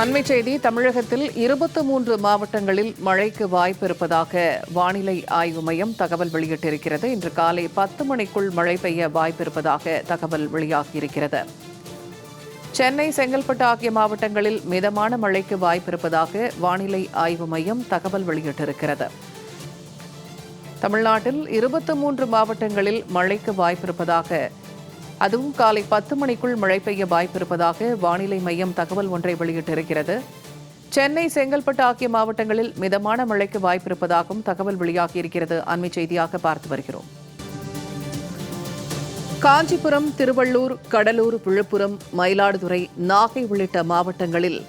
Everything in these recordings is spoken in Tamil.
அண்மை செய்தி தமிழகத்தில் இருபத்தி மூன்று மாவட்டங்களில் மழைக்கு வாய்ப்பு இருப்பதாக வானிலை ஆய்வு மையம் தகவல் வெளியிட்டிருக்கிறது. இன்று காலை பத்து மணிக்குள் மழை பெய்ய வாய்ப்பு இருப்பதாக தகவல் வெளியாகியிருக்கிறது. சென்னை செங்கல்பட்டு ஆகிய மாவட்டங்களில் மிதமான மழைக்கு வாய்ப்பு இருப்பதாக வானிலை ஆய்வு மையம் தகவல் வெளியிட்டிருக்கிறது. தமிழ்நாட்டில் இருபத்தி மூன்று மாவட்டங்களில் மழைக்கு வாய்ப்பிருப்பதாக அதுவும் காலை பத்து மணிக்குள் மழை பெய்ய வாய்ப்பிருப்பதாக வானிலை மையம் தகவல் ஒன்றை வெளியிட்டிருக்கிறது. சென்னை செங்கல்பட்டு ஆகிய மாவட்டங்களில் மிதமான மழைக்கு வாய்ப்பிருப்பதாகவும் தகவல் வெளியாகியிருக்கிறது. அண்மை செய்தியாக பார்த்து வருகிறோம். காஞ்சிபுரம் திருவள்ளூர் கடலூர் விழுப்புரம் மயிலாடுதுறை நாகை உள்ளிட்ட மாவட்டங்களில்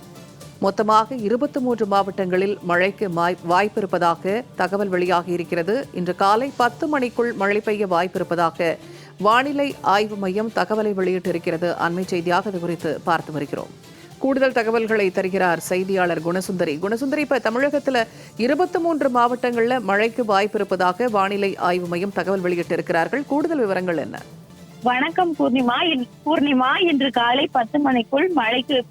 மொத்தமாக இருபத்தி மூன்று மாவட்டங்களில் மழைக்கு வாய்ப்பிருப்பதாக தகவல் வெளியாகியிருக்கிறது. இன்று காலை பத்து மணிக்குள் மழை பெய்ய வாய்ப்பிருப்பதாக வானிலை ஆய்வு மையம் தகவலை வெளியிட்டிருக்கிறது. அண்மை செய்தியாக அது குறித்து பார்த்து வருகிறோம். கூடுதல் தகவல்களை தருகிறார் செய்தியாளர் குணசுந்தரி. குணசுந்தரி இப்ப தமிழகத்துல இருபத்தி மூன்று மாவட்டங்கள்ல மழைக்கு வாய்ப்பு இருப்பதாக வானிலை ஆய்வு மையம் தகவல் வெளியிட்டிருக்கிறார்கள். கூடுதல் விவரங்கள் என்ன? வணக்கம் பூர்ணிமா. பூர்ணிமா இன்று காலை பத்து மணிக்குள் மழைக்கு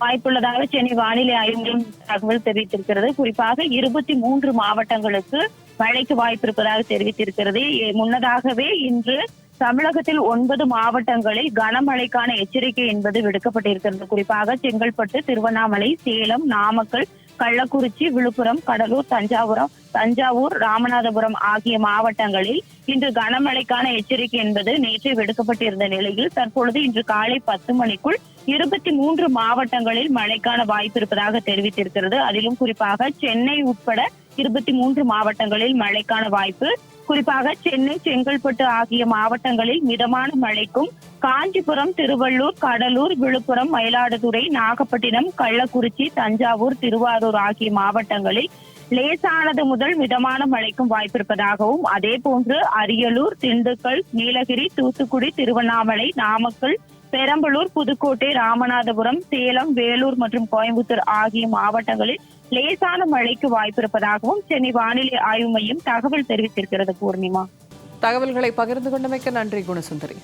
வாய்ப்புள்ளதாக சென்னை வானிலை ஆய்வு மையம் தகவல் தெரிவித்திருக்கிறது. குறிப்பாக இருபத்தி மூன்று மாவட்டங்களுக்கு மழைக்கு வாய்ப்பு இருப்பதாக தெரிவித்திருக்கிறது. முன்னதாகவே இன்று தமிழகத்தில் ஒன்பது மாவட்டங்களில் கனமழைக்கான எச்சரிக்கை என்பது விடுக்கப்பட்டிருக்கிறது. குறிப்பாக செங்கல்பட்டு திருவண்ணாமலை சேலம் நாமக்கல் கள்ளக்குறிச்சி விழுப்புரம் கடலூர் தஞ்சாவூரம் தஞ்சாவூர் ராமநாதபுரம் ஆகிய மாவட்டங்களில் இன்று கனமழைக்கான எச்சரிக்கை என்பது நேற்று விடுக்கப்பட்டிருந்த நிலையில் தற்பொழுது இன்று காலை பத்து மணிக்குள் இருபத்தி மூன்று மாவட்டங்களில் மழைக்கான வாய்ப்பு இருப்பதாக தெரிவித்திருக்கிறது. அதிலும் குறிப்பாக சென்னை உட்பட இருபத்தி மூன்று மாவட்டங்களில் மழைக்கான வாய்ப்பு குறிப்பாக சென்னை செங்கல்பட்டு ஆகிய மாவட்டங்களில் மிதமான மழைக்கும் காஞ்சிபுரம் திருவள்ளூர் கடலூர் விழுப்புரம் மயிலாடுதுறை நாகப்பட்டினம் கள்ளக்குறிச்சி தஞ்சாவூர் திருவாரூர் ஆகிய மாவட்டங்களில் லேசானது முதல் மிதமான மழைக்கும் வாய்ப்பிருப்பதாகவும் அதே போன்று அரியலூர் திண்டுக்கல் நீலகிரி தூத்துக்குடி திருவண்ணாமலை நாமக்கல் பெரம்பலூர் புதுக்கோட்டை ராமநாதபுரம் சேலம் வேலூர் மற்றும் கோயம்புத்தூர் ஆகிய மாவட்டங்களில் லேசான மழைக்கு வாய்ப்பிருப்பதாகவும் சென்னை வானிலை ஆய்வு மையம் தகவல் தெரிவித்திருக்கிறது பூர்ணிமா. தகவல்களை பகிர்ந்து கொண்டமைக்க நன்றி குணசுந்தரி.